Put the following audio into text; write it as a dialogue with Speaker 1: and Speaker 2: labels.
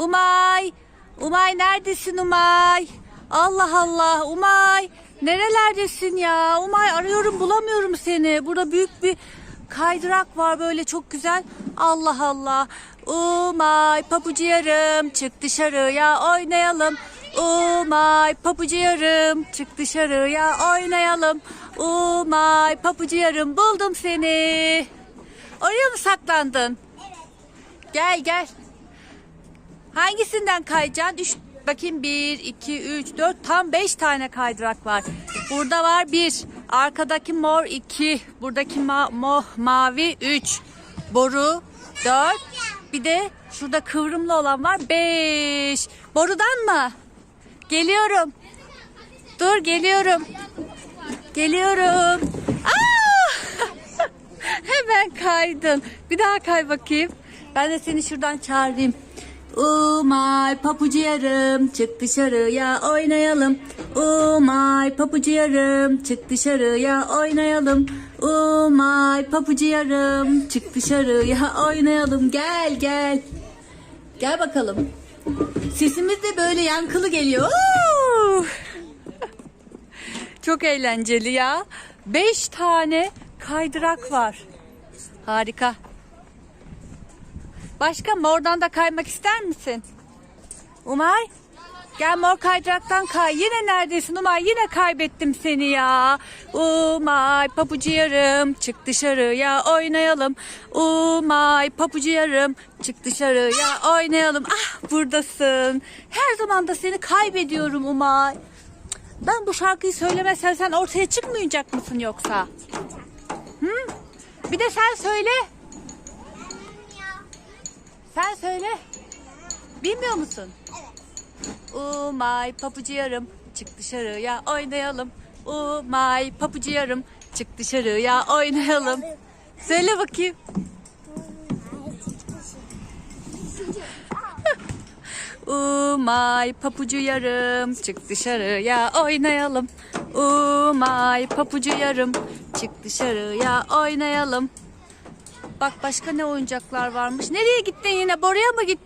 Speaker 1: Umay. Umay neredesin Umay? Allah Allah Umay. Nerelerdesin ya? Umay arıyorum bulamıyorum seni. Burada büyük bir kaydırak var böyle çok güzel. Allah Allah. Umay papucu yarım çık dışarıya oynayalım. Umay papucu yarım çık dışarıya oynayalım. Umay papucu yarım buldum seni. Oraya mı saklandın? Gel gel. Hangisinden kayacaksın? Üç, bakayım bir, iki, üç, dört, tam beş tane kaydırak var. Burada var bir, arkadaki mor iki, buradaki ma mo mavi üç, boru dört, bir de şurada kıvrımlı olan var beş. Borudan mı? Geliyorum. Dur geliyorum. Geliyorum. Aa! Hemen kaydın. Bir daha kay bakayım. Ben de seni şuradan çağırayım. Umay papucu yarım çık dışarıya oynayalım. Umay papucu yarım çık dışarıya oynayalım. Umay papucu yarım çık dışarıya oynayalım. Gel gel. Gel bakalım. Sesimiz de böyle yankılı geliyor. Çok eğlenceli ya. Beş tane kaydırak var. Harika. Başka mordan da kaymak ister misin? Umay? Gel mor kaydıraktan kay. Yine neredesin Umay? Yine kaybettim seni ya. Umay papucu yarım çık dışarıya oynayalım. Umay papucu yarım çık dışarıya oynayalım. Ah buradasın. Her zaman da seni kaybediyorum Umay. Ben bu şarkıyı söylemezsen sen ortaya çıkmayacak mısın yoksa? Hı? Bir de sen söyle. Sen söyle. Bilmiyor musun? Umay papucu yarım çık dışarıya oynayalım. Umay papucu yarım çık dışarıya oynayalım. Söyle bakayım. Umay papucu yarım çık dışarıya oynayalım. Umay papucu yarım çık dışarıya oynayalım. Bak başka ne oyuncaklar varmış. Nereye gittin yine? Boruya mı gittin?